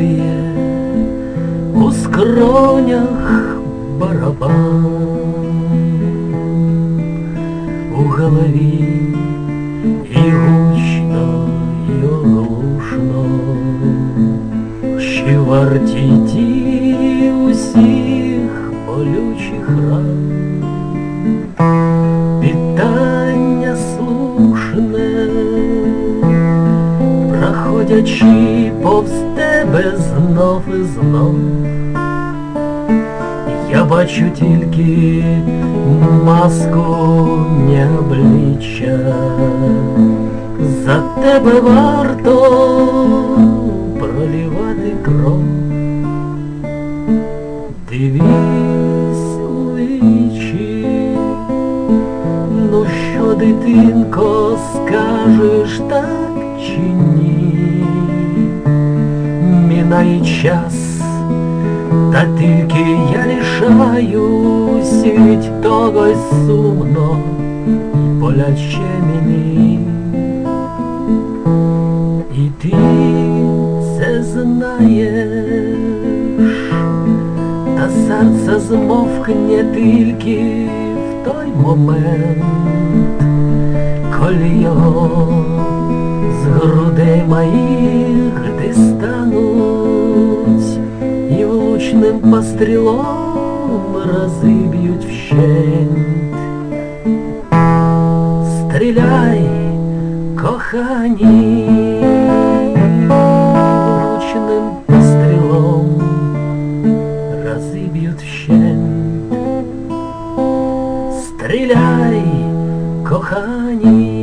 тебе у скронях барабан, у голові і гучно, і оглушно, ще варті ті усіх болючих ран, питание слушное проходячи повз тебе знов і знов. Я бачу тільки маску не обличчя. За тебе варто проливати кров. Дивись у вічі, ну що, дитинко, скажеш так чи ні? Мінає час, та тільки я лишаюсь від того й сумно. І боляче мені. І ти це знаєш, та серце змовкне тільки в той момент, коли його з грудей моїх пострілом розиб'ють вщент. Стріляй, кохані, влучним пострілом розиб'ють вщент. Стріляй, кохані.